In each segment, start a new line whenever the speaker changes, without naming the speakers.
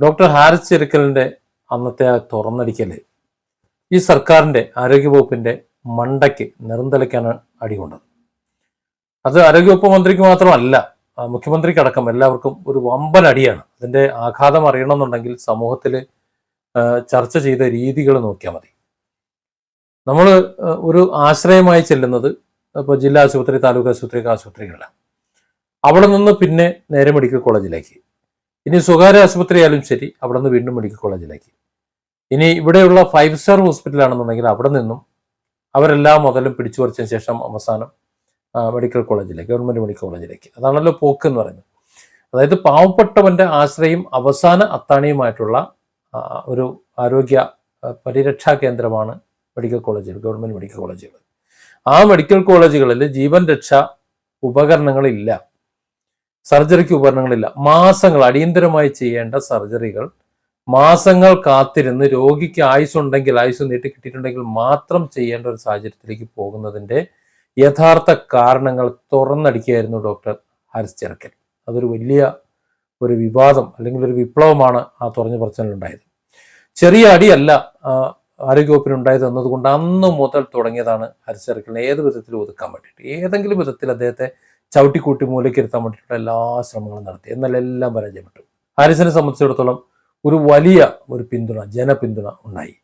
Doctor Haris ചെരുക്കലിന്റെ അന്നത്തെ ആ തുറന്നടിക്കൽ ഈ സർക്കാരിന്റെ ആരോഗ്യവകുപ്പിന്റെ മണ്ടയ്ക്ക് നിറന്തലയ്ക്കാണ് അടികൊണ്ടത്. അത് ആരോഗ്യവകുപ്പ് മന്ത്രിക്ക് മാത്രമല്ല മുഖ്യമന്ത്രിക്കടക്കം എല്ലാവർക്കും ഒരു വമ്പൻ അടിയാണ് അതിന്റെ ആഘാതം അറിയണമെന്നുണ്ടെങ്കിൽ സമൂഹത്തിൽ ചർച്ച ചെയ്ത രീതികൾ നോക്കിയാൽ മതി. നമ്മൾ ഒരു ആശ്രയമായി ചെല്ലുന്നത് ഇപ്പോൾ ജില്ലാ ആശുപത്രി താലൂക്ക് ആശുപത്രി ആശുപത്രികളിലാണ്. അവിടെ നിന്ന് പിന്നെ നേരെ മെഡിക്കൽ കോളേജിലേക്ക്. ഇനി സ്വകാര്യ ആശുപത്രി ആയാലും ശരി അവിടെ നിന്ന് വീണ്ടും മെഡിക്കൽ കോളേജിലേക്ക് ഇനി ഇവിടെയുള്ള ഫൈവ് സ്റ്റാർ ഹോസ്പിറ്റൽ ഹോസ്പിറ്റലാണെന്നുണ്ടെങ്കിൽ അവിടെ നിന്നും അവരെല്ലാം മുതലും പിടിച്ചു പറിച്ചതിന് ശേഷം അവസാനം മെഡിക്കൽ കോളേജിലേക്ക് ഗവൺമെന്റ് മെഡിക്കൽ കോളേജിലേക്ക് അതാണല്ലോ പോക്ക് എന്ന് പറയുന്നത്. അതായത് പാവപ്പെട്ടവന്റെ ആശ്രയം അവസാന അത്താണിയുമായിട്ടുള്ള ഒരു ആരോഗ്യ പരിരക്ഷാ കേന്ദ്രമാണ് മെഡിക്കൽ കോളേജുകൾ ഗവൺമെന്റ് മെഡിക്കൽ കോളേജുകൾ ആ മെഡിക്കൽ കോളേജുകളിൽ ജീവൻ രക്ഷാ ഉപകരണങ്ങളില്ല. സർജറിക്ക് ഉപകരണങ്ങളില്ല. മാസങ്ങൾ അടിയന്തരമായി ചെയ്യേണ്ട സർജറികൾ മാസങ്ങൾ കാത്തിരുന്ന് രോഗിക്ക് ആയുസ് ഉണ്ടെങ്കിൽ ആയുസ് നീട്ടി കിട്ടിയിട്ടുണ്ടെങ്കിൽ മാത്രം ചെയ്യേണ്ട ഒരു സാഹചര്യത്തിലേക്ക് പോകുന്നതിന്റെ യഥാർത്ഥ കാരണങ്ങൾ തുറന്നടിക്കുകയായിരുന്നു ഡോക്ടർ ഹാരിസ് ചെറുക്കൽ അതൊരു വലിയ ഒരു വിവാദം അല്ലെങ്കിൽ ഒരു വിപ്ലവമാണ് ആ തുറഞ്ഞു പറച്ചിലുണ്ടായത്. ചെറിയ അടിയല്ല ആരോഗ്യവകുപ്പിന് ആരോഗ്യവകുപ്പിനുണ്ടായത് എന്നതുകൊണ്ട് അന്ന് മുതൽ തുടങ്ങിയതാണ് ഹാരിസ് ചെറുക്കലിനെ ഏത് വിധത്തിൽ ഒതുക്കാൻ വേണ്ടിയിട്ട്. ഏതെങ്കിലും വിധത്തിൽ അദ്ദേഹത്തെ ചവിട്ടിക്കൂട്ടി മൂലയ്ക്കിരുത്താൻ വേണ്ടിയിട്ടുള്ള എല്ലാ ശ്രമങ്ങളും നടത്തി. എന്നാൽ എല്ലാം പരാജയപ്പെട്ടു. ഹാരിസിനെ സംബന്ധിച്ചിടത്തോളം ഒരു വലിയ ഒരു പിന്തുണ ജനപിന്തുണ ഉണ്ടായി.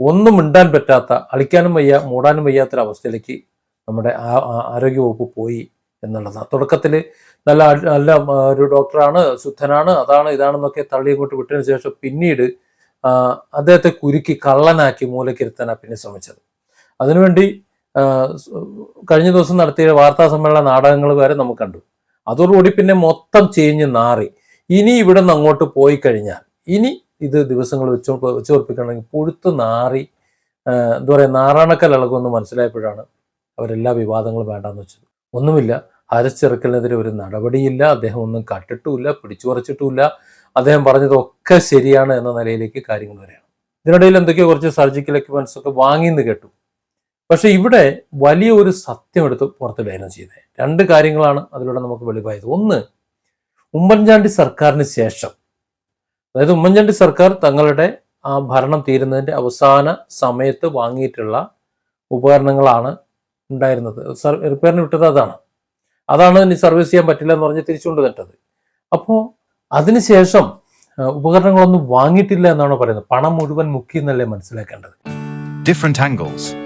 ഒന്നും മിണ്ടാൻ പറ്റാത്ത അളിക്കാനും വയ്യ മൂടാനും വയ്യാത്തൊരവസ്ഥയിലേക്ക് നമ്മുടെ ആരോഗ്യവകുപ്പ് പോയി എന്നുള്ളതാണ്. തുടക്കത്തിൽ നല്ല നല്ല ഒരു ഡോക്ടറാണ് ശുദ്ധനാണ് അതാണ് ഇതാണെന്നൊക്കെ തള്ളി ഇങ്ങോട്ട് വിട്ടതിന് ശേഷം പിന്നീട് അദ്ദേഹത്തെ കുരുക്കി കള്ളനാക്കി മൂലക്കിരുത്താനാണ് പിന്നെ ശ്രമിച്ചത്. അതിനുവേണ്ടി കഴിഞ്ഞ ദിവസം നടത്തിയ വാർത്താ സമ്മേളന നാടകങ്ങൾ വരെ നമുക്ക് കണ്ടു. അതോടുകൂടി പിന്നെ മൊത്തം ചേഞ്ച് നാറി. ഇനി ഇവിടെ നിന്ന് അങ്ങോട്ട് പോയി കഴിഞ്ഞാൽ ഇനി ഇത് ദിവസങ്ങൾ വെച്ച് വെച്ച് ഉറപ്പിക്കണമെങ്കിൽ പുഴുത്ത് നാറി എന്താ പറയുക നാറാണക്കൽ ഇളകുമെന്ന് മനസ്സിലായപ്പോഴാണ് അവരെല്ലാ വിവാദങ്ങളും വേണ്ടാന്ന് വെച്ചത്. ഒന്നുമില്ല ഹരിച്ചെറുക്കലിനെതിരെ ഒരു നടപടിയില്ല അദ്ദേഹം ഒന്നും കട്ടിട്ടുമില്ല പിടിച്ചു പറിച്ചിട്ടുമില്ല അദ്ദേഹം പറഞ്ഞതൊക്കെ ശരിയാണ് എന്ന നിലയിലേക്ക് കാര്യങ്ങൾ വരെയാണ് ഇതിനിടയിൽ എന്തൊക്കെയോ കുറച്ച് സർജിക്കൽ എക്യുപ്മെന്റ്സ് ഒക്കെ വാങ്ങിയെന്ന് കേട്ടു. പക്ഷെ ഇവിടെ വലിയ ഒരു സത്യം എടുത്ത് പുറത്തിടുകയാണ് ചെയ്തത് രണ്ട് കാര്യങ്ങളാണ് അതിലൂടെ നമുക്ക് വെളിവായത്. ഒന്ന് ഉമ്മൻചാണ്ടി സർക്കാരിന് ശേഷം അതായത് ഉമ്മൻചാണ്ടി സർക്കാർ തങ്ങളുടെ ആ ഭരണം തീരുന്നതിന്റെ അവസാന സമയത്ത് വാങ്ങിയിട്ടുള്ള ഉപകരണങ്ങളാണ് ഉണ്ടായിരുന്നത്. റിപ്പയറിന് വിട്ടത് അതാണ്. അതാണ് ഇനി സർവീസ് ചെയ്യാൻ പറ്റില്ല എന്ന് പറഞ്ഞ് തിരിച്ചുകൊണ്ട് നിട്ടത് അപ്പോൾ അതിനുശേഷം ഉപകരണങ്ങളൊന്നും വാങ്ങിയിട്ടില്ല എന്നാണ് പറയുന്നത്. പണം മുഴുവൻ മുക്കി എന്നല്ലേ മനസ്സിലാക്കേണ്ടത്.
Different angles.